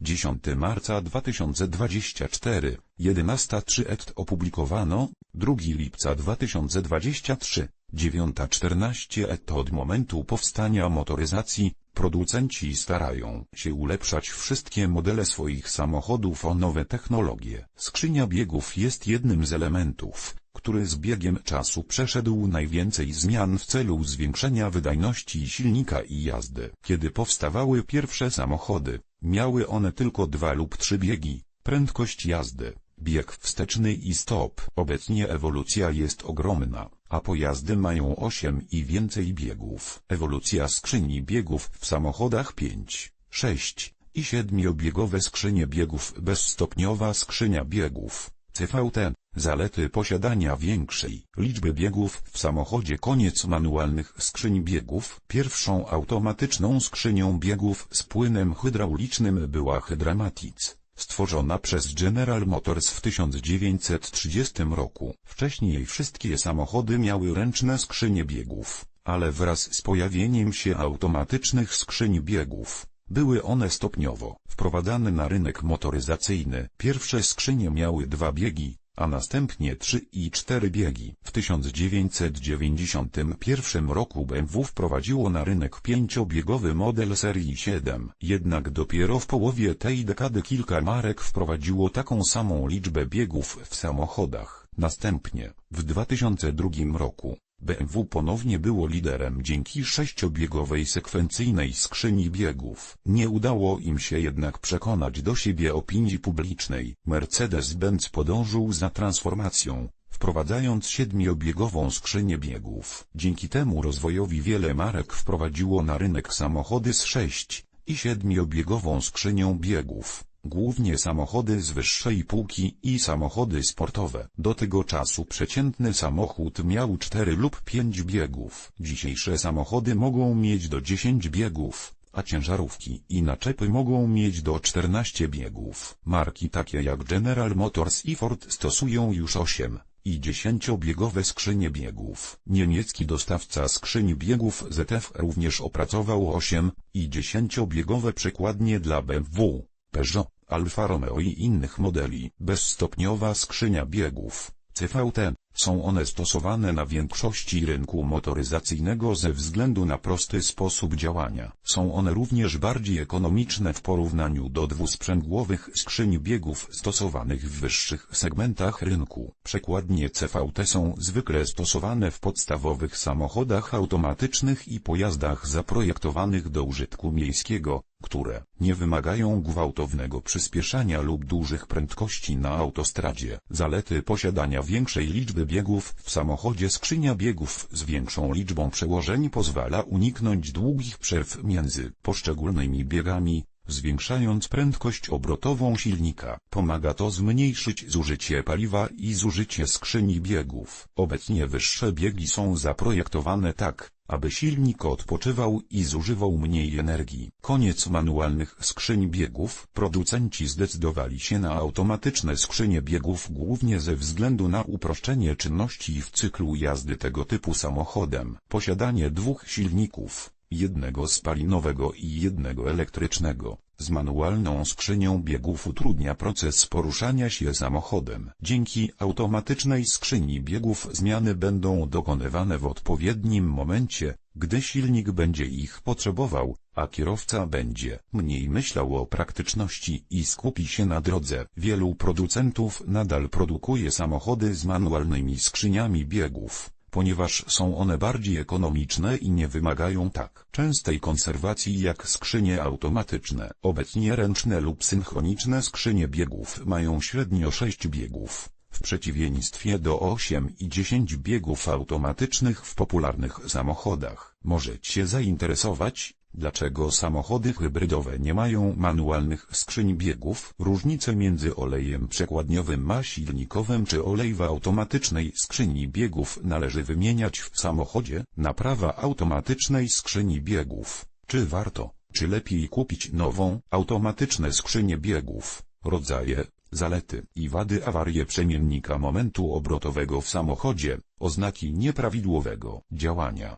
10 marca 2024, 11.3 et opublikowano, 2 lipca 2023, 9.14 et od momentu powstania motoryzacji, producenci starają się ulepszać wszystkie modele swoich samochodów o nowe technologie. Skrzynia biegów jest jednym z elementów, który z biegiem czasu przeszedł najwięcej zmian w celu zwiększenia wydajności silnika i jazdy. Kiedy powstawały pierwsze samochody, miały one tylko dwa lub trzy biegi, prędkość jazdy, bieg wsteczny i stop. Obecnie ewolucja jest ogromna, a pojazdy mają 8 i więcej biegów. Ewolucja skrzyni biegów w samochodach 5, 6 i 7-biegowe skrzynie biegów bezstopniowa skrzynia biegów. CVT, zalety posiadania większej liczby biegów w samochodzie koniec manualnych skrzyń biegów. Pierwszą automatyczną skrzynią biegów z płynem hydraulicznym była Hydramatic, stworzona przez General Motors w 1930 roku. Wcześniej wszystkie samochody miały ręczne skrzynie biegów, ale wraz z pojawieniem się automatycznych skrzyń biegów, były one stopniowo wprowadzane na rynek motoryzacyjny. Pierwsze skrzynie miały dwa biegi, a następnie trzy i cztery biegi. W 1991 roku BMW wprowadziło na rynek pięciobiegowy model serii 7. Jednak dopiero w połowie tej dekady kilka marek wprowadziło taką samą liczbę biegów w samochodach. Następnie, w 2002 roku, BMW ponownie było liderem dzięki sześciobiegowej sekwencyjnej skrzyni biegów. Nie udało im się jednak przekonać do siebie opinii publicznej. Mercedes-Benz podążył za transformacją, wprowadzając siedmiobiegową skrzynię biegów. Dzięki temu rozwojowi wiele marek wprowadziło na rynek samochody z sześć i siedmiobiegową skrzynią biegów głównie samochody z wyższej półki i samochody sportowe. Do tego czasu przeciętny samochód miał 4 lub 5 biegów. Dzisiejsze samochody mogą mieć do 10 biegów, a ciężarówki i naczepy mogą mieć do 14 biegów. Marki takie jak General Motors i Ford stosują już 8 i 10-biegowe skrzynie biegów. Niemiecki dostawca skrzyni biegów ZF również opracował 8 i 10-biegowe przekładnie dla BMW. Peugeot, Alfa Romeo i innych modeli. Bezstopniowa skrzynia biegów, CVT, są one stosowane na większości rynku motoryzacyjnego ze względu na prosty sposób działania. Są one również bardziej ekonomiczne w porównaniu do dwusprzęgłowych skrzyń biegów stosowanych w wyższych segmentach rynku. Przekładnie CVT są zwykle stosowane w podstawowych samochodach automatycznych i pojazdach zaprojektowanych do użytku miejskiego, które nie wymagają gwałtownego przyspieszania lub dużych prędkości na autostradzie. Zalety posiadania większej liczby biegów w samochodzie skrzynia biegów z większą liczbą przełożeń pozwala uniknąć długich przerw między poszczególnymi biegami, zwiększając prędkość obrotową silnika. Pomaga to zmniejszyć zużycie paliwa i zużycie skrzyni biegów. Obecnie wyższe biegi są zaprojektowane tak, aby silnik odpoczywał i zużywał mniej energii. Koniec manualnych skrzyń biegów. Producenci zdecydowali się na automatyczne skrzynie biegów głównie ze względu na uproszczenie czynności w cyklu jazdy tego typu samochodem. Posiadanie dwóch silników, jednego spalinowego i jednego elektrycznego, z manualną skrzynią biegów utrudnia proces poruszania się samochodem. Dzięki automatycznej skrzyni biegów zmiany będą dokonywane w odpowiednim momencie, gdy silnik będzie ich potrzebował, a kierowca będzie mniej myślał o praktyczności i skupi się na drodze. Wielu producentów nadal produkuje samochody z manualnymi skrzyniami biegów ponieważ są one bardziej ekonomiczne i nie wymagają tak częstej konserwacji jak skrzynie automatyczne. Obecnie ręczne lub synchroniczne skrzynie biegów mają średnio 6 biegów, w przeciwieństwie do 8 i 10 biegów automatycznych w popularnych samochodach. Może Cię zainteresować, Dlaczego samochody hybrydowe nie mają manualnych skrzyń biegów? Różnice między olejem przekładniowym a silnikowym czy olej w automatycznej skrzyni biegów należy wymieniać w samochodzie? Naprawa automatycznej skrzyni biegów. Czy warto, czy lepiej kupić nową, automatyczne skrzynie biegów? Rodzaje, zalety i wady awarie przemiennika momentu obrotowego w samochodzie, oznaki nieprawidłowego działania,